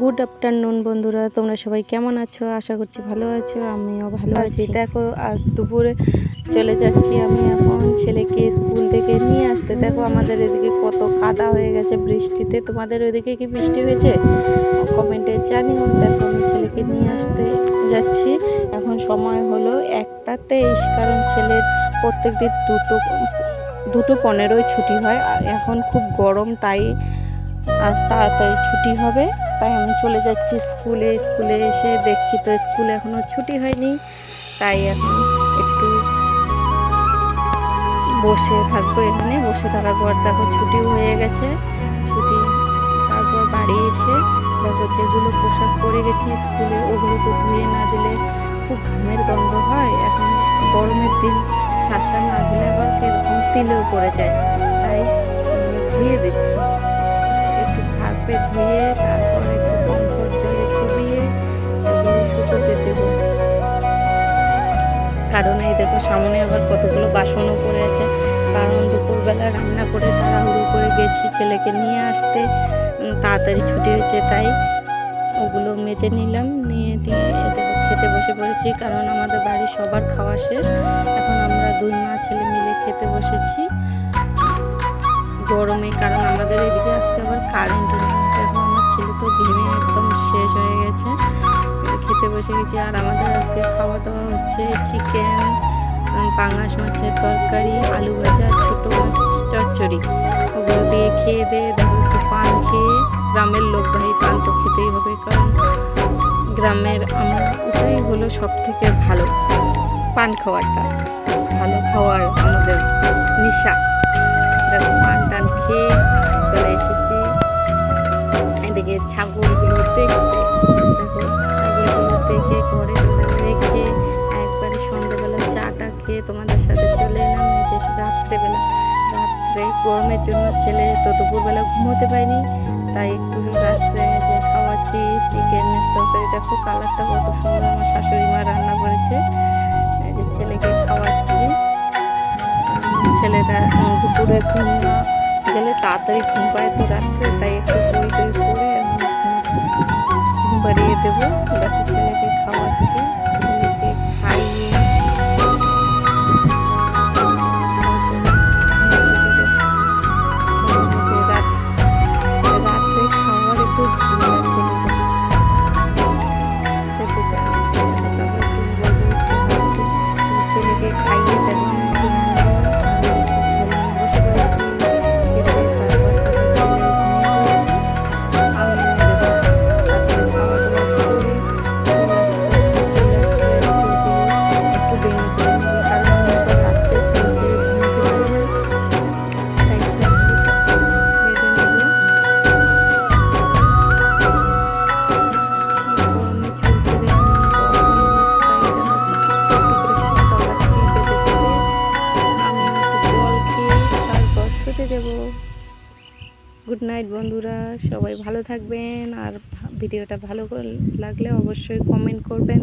Good afternoon বন্ধুরা। তোমরা সবাই কেমন আছো? আশা করছি ভালো আছো আমিও ভালো আছি। দেখো আজ দুপুরে চলে যাচ্ছি আমি এখন ছেলেকে স্কুল থেকে নিয়ে আসতে। দেখো আমাদের এদিকে কত কাদা হয়ে গেছে বৃষ্টিতে। তোমাদের ওইদিকে কি বৃষ্টি হয়েছে? কমেন্টে জানিও। দেখো আমি ছেলেকে নিয়ে আসতে যাচ্ছি। এখন সময় হলো একটা তেইশ কারণ ছেলের প্রত্যেক দিন দুটো দুটো পনেরোই ছুটি হয়। আর এখন খুব গরম তাই আজ তাড়াতাড়ি ছুটি হবে। তাই আমি চলে যাচ্ছি স্কুলে। স্কুলে এসে দেখছি তো স্কুলে এখনও ছুটি হয়নি। তাই এখন একটু বসে থাকব এখানে। বসে থাকার পর দেখো ছুটিও হয়ে গেছে। ছুটি তারপর বাড়ি এসে দেখো যেগুলো পোশাক পরে গেছি স্কুলে, ওগুলো তো ধুয়ে না দিলে খুব ঘামের গন্ধ হয়। এখন গরমের দিন, শাসা না দিলে আবার এরকম তিলেও পড়ে যায়। তাই ধুয়ে দিচ্ছি। একটু সার্ফে ধুয়ে কারণ এই দেখো সামনে আবার কতগুলো বাসনও পড়ে আছে। কারণ দুপুরবেলা রান্না করে তাড়াহুড়ো করে গেছি ছেলেকে নিয়ে আসতে। তাড়াতাড়ি ছুটি হয়েছে, তাই ওগুলো মেজে নিলাম, নিয়ে দিয়ে দেখো খেতে বসে পড়েছি। কারণ আমাদের বাড়ির সবার খাওয়া শেষ। এখন আমরা দুই মা ছেলে মিলে খেতে বসেছি। গরমে, কারণ আমাদের এদিকে বসে গেছি। আর আমাদের আজকে খাওয়া দাওয়া হচ্ছে চিকেন পাঙাশ মাছের তরকারি, আলু ভাজা, ছোটো মাছ, চচ্চড়ি। ওগুলো দিয়ে খেয়ে দিয়ে দেখো একটু পান খেয়ে গ্রামের লোক ভাই পান তো খেতেই হবে, কারণ গ্রামের আমার ওটাই হলো সব থেকে ভালো পান খাওয়ারটা ভালো খাওয়ার আমাদের নেশা। দেখো পান টান খেয়ে চলে এসেছি। এদিকে ছাগলগুলো দেখতে দেখো করে রেখে একবারে সন্ধ্যেবেলা চাটা খেয়ে তোমাদের সাথে চলে এলাম। যে রাত্রেবেলা, রাত্রে গরমের জন্য ছেলে তো দুপুরবেলা ঘুমোতে পারিনি, তাই একটু রাত্রে যে খাওয়াচ্ছি চিকেনের তরকারি। দেখো কালারটা কত সুন্দর, আমার শাশুড়ি মা রান্না করেছে। যে ছেলেকে খাওয়াচ্ছি। ছেলেটা দুপুরে ঘুম গেলে তাড়াতাড়ি ঘুম পায় তো রাত্রে, তাই একটু বই টই করে ঘুম পাড়িয়ে দেবো। দেখো নাইট বন্ধুরা সবাই ভালো থাকবেন আর ভিডিওটা ভালো লাগলে অবশ্যই কমেন্ট করবেন।